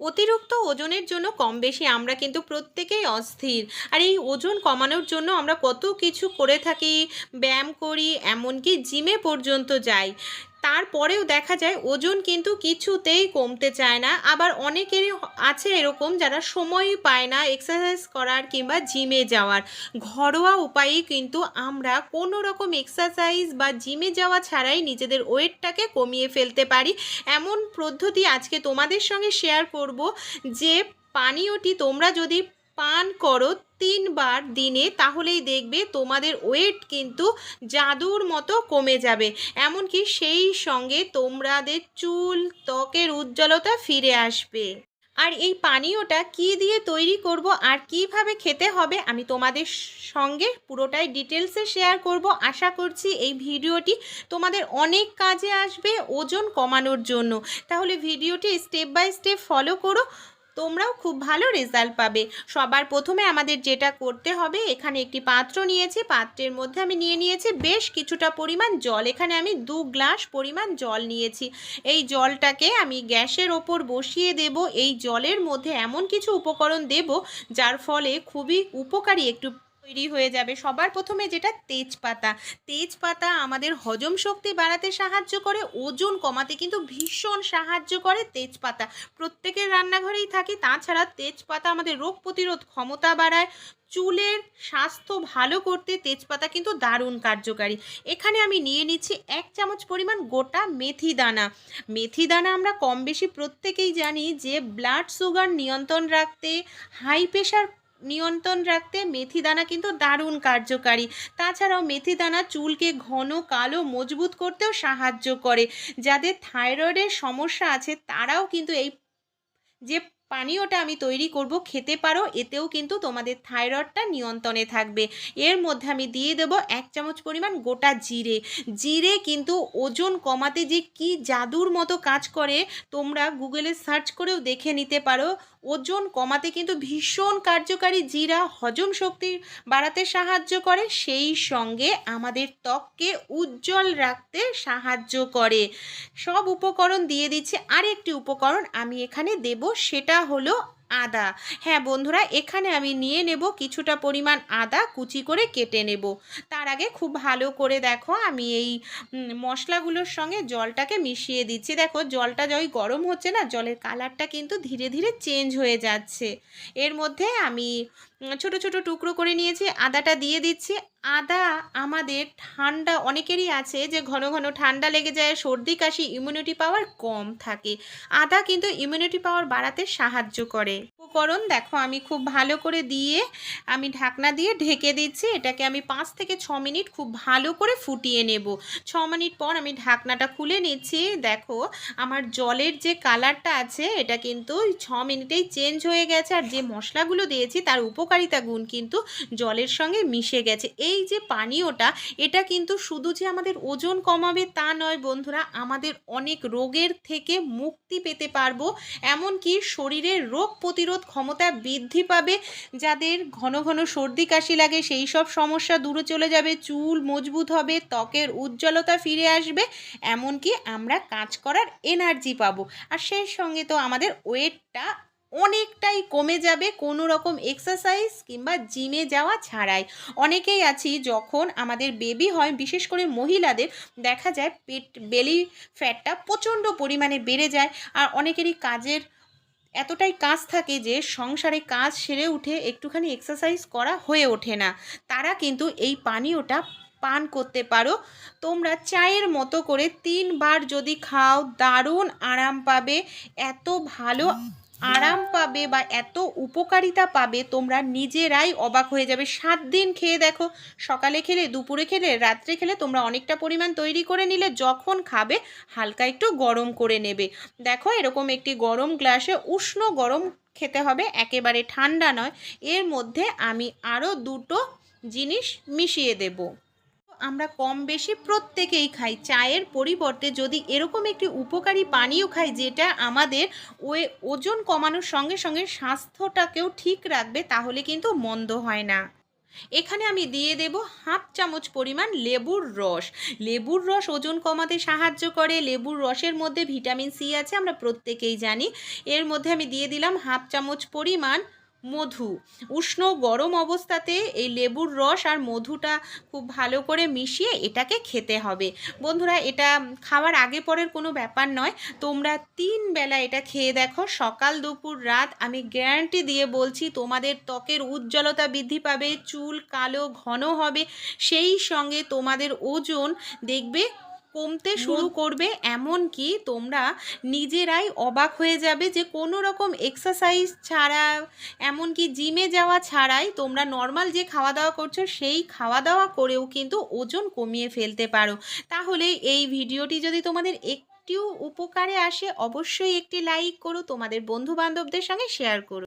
অতিরিক্ত ওজনের জন্য কম বেশি আমরা কিন্তু প্রত্যেকেই অস্থির। আর এই ওজন কমানোর জন্য আমরা কত কিছু করে থাকি, ব্যায়াম করি, এমনকি জিমে পর্যন্ত যাই। তারপরেও দেখা যায় ওজন কিন্তু কিছুতেই কমতে চায় না। আবার অনেকেরই আছে এরকম যারা সময়ই পায় না এক্সারসাইজ করার কিংবা জিমে যাওয়ার। ঘরোয়া উপায়ে কিন্তু আমরা কোনো রকম এক্সারসাইজ বা জিমে যাওয়া ছাড়াই নিজেদের ওয়েটটাকে কমিয়ে ফেলতে পারি। এমন পদ্ধতি আজকে তোমাদের সঙ্গে শেয়ার করব যে পানীয়টি তোমরা যদি পান করো তিনবার দিনে, তাহলেই দেখবে তোমাদের ওয়েট কিন্তু জাদুর মতো কমে যাবে। এমনকি সেই সঙ্গে তোমাদের চুল ত্বকের উজ্জ্বলতা ফিরে আসবে। আর এই পানীয়টা কি দিয়ে তৈরি করব আর কীভাবে খেতে হবে, আমি তোমাদের সঙ্গে পুরোটাই ডিটেলসে শেয়ার করব। আশা করছি এই ভিডিওটি তোমাদের অনেক কাজে আসবে, ওজন কমানোর জন্য। তাহলে ভিডিওটি স্টেপ বাই স্টেপ ফলো করো। তোমরাও খুব ভালো রেজাল্ট পাবে। সবার প্রথমে আমাদের যেটা করতে হবে, এখানে একটি পাত্র নিয়েছি, পাত্রের মধ্যে আমি নিয়ে নিয়েছি বেশ কিছুটা পরিমাণ জল। এখানে আমি দু গ্লাস পরিমাণ জল নিয়েছি। এই জলটাকে আমি গ্যাসের ওপর বসিয়ে দেব। এই জলের মধ্যে এমন কিছু উপকরণ দেব, যার ফলে খুবই উপকারী একটু তৈরি হয়ে যাবে। সবার প্রথমে যেটা তেজপাতা। তেজপাতা আমাদের হজম শক্তি বাড়াতে সাহায্য করে, ওজন কমাতে কিন্তু ভীষণ সাহায্য করে তেজপাতা। প্রত্যেকের রান্নাঘরেই থাকে, তাছাড়া তেজপাতা আমাদের রোগ প্রতিরোধ ক্ষমতা বাড়ায়। চুলের স্বাস্থ্য ভালো করতে তেজপাতা কিন্তু দারুণ কার্যকারী। এখানে আমি নিয়ে নিচ্ছি এক চামচ পরিমাণ গোটা মেথি দানা। মেথি দানা আমরা কম বেশি প্রত্যেকেই জানি যে ব্লাড সুগার নিয়ন্ত্রণ রাখতে হাই প্রেশার নিয়ন্ত্রণ রাখতে মেথি দানা কিন্তু দারুণ কার্যকারী। তাছাড়াও মেথি দানা চুলকে ঘন, কালো, মজবুত করতেও সাহায্য করে। যাদের থাইরয়েডের সমস্যা আছে, তারাও কিন্তু এই যে পানীয়টা আমি তৈরি করব, খেতে পারো, এতেও কিন্তু তোমাদের থাইরয়েডটা নিয়ন্ত্রণে থাকবে। এর মধ্যে আমি দিয়ে দেব এক চামচ পরিমাণ গোটা জিরে। জিরে কিন্তু ওজন কমাতে যে কি জাদুর মতো কাজ করে, তোমরা গুগলে সার্চ করেও দেখে নিতে পারো। ওজন কমাতে কিন্তু ভীষণ কার্যকারী জিরা হজম শক্তি বাড়াতে সাহায্য করে, সেই সঙ্গে আমাদের ত্বককে উজ্জ্বল রাখতে সাহায্য করে। সব উপকরণ দিয়ে দিচ্ছে। আরেকটি উপকরণ আমি এখানে দেব, সেটা হলো আদা। হ্যাঁ বন্ধুরা, এখানে আমি নিয়ে নেব কিছুটা পরিমাণ আদা, কুচি করে কেটে নেব। তার আগে খুব ভালো করে দেখো, আমি এই মশলাগুলোর সঙ্গে জলটাকে মিশিয়ে দিচ্ছি। দেখো, জলটা যই গরম হচ্ছে না, জলের কালারটা কিন্তু ধীরে ধীরে চেঞ্জ হয়ে যাচ্ছে। এর মধ্যে আমি ছোট ছোট টুকরো করে নিয়েছি, আদাটা দিয়ে দিচ্ছি। আদা আমাদের ঠান্ডা অনেকেরই আছে যে ঘন ঘন ঠান্ডা লেগে যায়, সর্দি, কাশি ইমিউনিটি পাওয়ার কম থাকে। আদা কিন্তু ইমিউনিটি পাওয়ার বাড়াতে সাহায্য করে। উপকরণ দেখো আমি খুব ভালো করে দিয়ে আমি ঢাকনা দিয়ে ঢেকে দিচ্ছি, এটাকে আমি পাঁচ থেকে ছ মিনিট খুব ভালো করে ফুটিয়ে নেব। ছ মিনিট পর আমি ঢাকনাটা খুলে নিচ্ছি। দেখো আমার জলের যে কালারটা আছে, এটা কিন্তু ছ মিনিটেই চেঞ্জ হয়ে গেছে। আর যে মশলাগুলো দিয়েছি, তার উপকারিতা গুণ কিন্তু জলের সঙ্গে মিশে গেছে। এই যে পানীয়টা, এটা কিন্তু শুধু যে আমাদের ওজন কমাবে তা নয় বন্ধুরা, আমাদের অনেক রোগের থেকে মুক্তি পেতে পারব। এমনকি শরীরের রোগ প্রতিরোধ ক্ষমতা বৃদ্ধি পাবে, যাদের ঘন ঘন সর্দি কাশি লাগে, সেই সব সমস্যা দূরে চলে যাবে, চুল মজবুত হবে, ত্বকের উজ্জ্বলতা ফিরে আসবে, এমনকি আমরা কাজ করার এনার্জি পাবো। আর সেই সঙ্গে তো আমাদের ওয়েটটা অনেকটাই কমে যাবে কোনো রকম এক্সারসাইজ কিংবা জিমে যাওয়া ছাড়াই। অনেকেই আছি যখন আমাদের বেবি হয়, বিশেষ করে মহিলাদের, দেখা যায় পেট বেলি ফ্যাটটা প্রচণ্ড পরিমাণে বেড়ে যায়। আর অনেকেরই কাজের এতটাই কাজ থাকে যে সংসারে কাজ সেরে উঠে একটুখানি এক্সারসাইজ করা হয়ে ওঠে না। তারা কিন্তু এই পানীয়টা পান করতে পারো। তোমরা চায়ের মতো করে তিনবার যদি খাও, দারুণ আরাম পাবে। এত ভালো আরাম পাবে বা এত উপকারিতা পাবে, তোমরা নিজেরাই অবাক হয়ে যাবে। সাত দিন খেয়ে দেখো, সকালে খেলে, দুপুরে খেলে, রাত্রে খেলে তোমরা অনেকটা পরিমাণ তৈরি করে নিলে, যখন খাবে হালকা একটু গরম করে নেবে। দেখো, এরকম একটি গরম গ্লাসে উষ্ণ গরম খেতে হবে, একেবারে ঠান্ডা নয়। এর মধ্যে আমি আরও দুটো জিনিস মিশিয়ে দেবো। আমরা কম বেশি প্রত্যেকেই খাই। চায়ের পরিবর্তে যদি এরকম একটি উপকারী পানীয় খাই, যেটা আমাদের ওয়ে ওজন কমানোর সঙ্গে সঙ্গে স্বাস্থ্যটাকেও ঠিক রাখবে, তাহলে কিন্তু মন্দ হয় না। এখানে আমি দিয়ে দেব হাফ চামচ পরিমাণ লেবুর রস। লেবুর রস ওজন কমাতে সাহায্য করে। লেবুর রসের মধ্যে ভিটামিন সি আছে, আমরা প্রত্যেকেই জানি। এর মধ্যে আমি দিয়ে দিলাম হাফ চামচ পরিমাণ মধু। উষ্ণ গরম অবস্থাতে এই লেবুর রস আর মধুটা খুব ভালো করে মিশিয়ে এটাকে খেতে হবে। বন্ধুরা, এটা খাওয়ার আগে পরের কোনো ব্যাপার নয়। তোমরা তিন বেলা এটা খেয়ে দেখো। সকাল, দুপুর, রাত আমি গ্যারান্টি দিয়ে বলছি, তোমাদের ত্বকের উজ্জ্বলতা বৃদ্ধি পাবে, চুল কালো ঘন হবে। সেই সঙ্গে তোমাদের ওজন দেখবে কমতে শুরু করবে এমন কি তোমরা নিজেরাই অবাক হয়ে যাবে যে কোনো রকম এক্সারসাইজ ছাড়া এমনকি জিমে যাওয়া ছাড়াই তোমরা নর্মাল যে খাওয়া দাওয়া করছ সেই খাওয়া দাওয়া করেও কিন্তু ওজন কমিয়ে ফেলতে পারো। তাহলে এই ভিডিওটি যদি তোমাদের একটিও উপকারে আসে অবশ্যই একটি লাইক করো তোমাদের বন্ধু বান্ধবদের সঙ্গে শেয়ার করো।